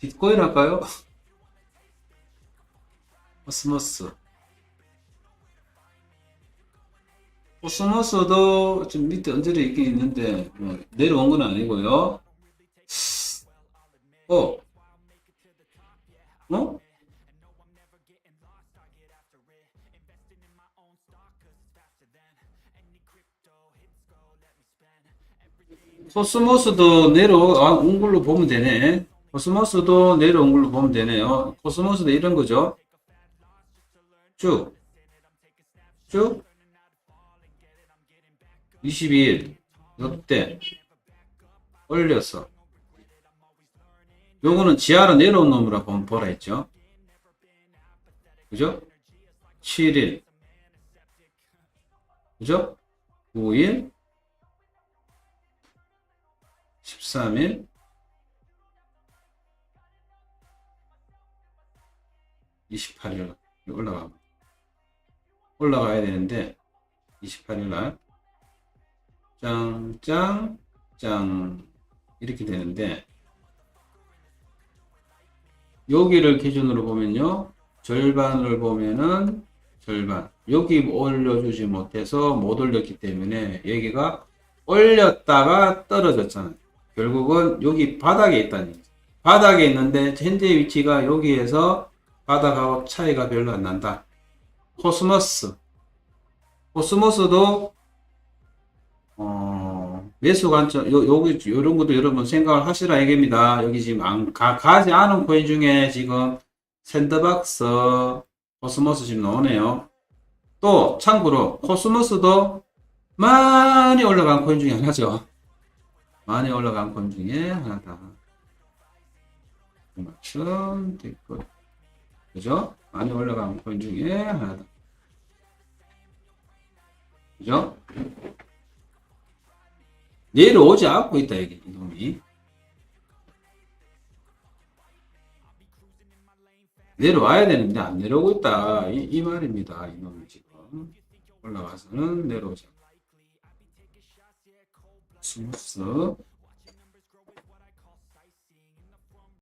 비트코인 할까요? 코스모스. 코스모스도 지금 밑에 언저리 있긴 있는데, 뭐 내려온 건 아니고요. 어? 어? 코스모스도 내려온 걸로 보면 되네. 코스모스도 내려온 걸로 보면 되네요. 코스모스도 이런 거죠. 쭉. 쭉. 22일. 이때. 올렸어. 요거는 지하로 내려온 놈이라 보면 보라 했죠. 그죠? 7일. 그죠? 9일. 13일. 28일 올라가 올라가야 되는데 28일 날 짱, 짱, 짱 이렇게 되는데 여기를 기준으로 보면요. 절반을 보면은 절반. 여기 올려주지 못해서 못 올렸기 때문에 여기가 올렸다가 떨어졌잖아요. 결국은 여기 바닥에 있다는 얘기죠. 바닥에 있는데 현재 위치가 여기에서 바닥하고 차이가 별로 안 난다 코스모스 코스모스도 어, 매수 관점, 요, 여기, 요런 것도 여러분 생각을 하시라 얘기입니다. 여기 지금 안, 가, 가지 않은 코인 중에 지금 샌드박스, 코스모스 지금 나오네요. 또, 참고로, 코스모스도 많이 올라간 코인 중에 하나죠. 많이 올라간 코인 중에 하나다. 맞춤, 됐고. 그죠? 많이 올라간 코인 중에 하나다. 그죠? 내려오지 않고 있다, 이게, 이놈이. 내려와야 되는데 안 내려오고 있다. 이, 이 말입니다. 이놈이 지금. 올라가서는 내려오지 않고. 스무스.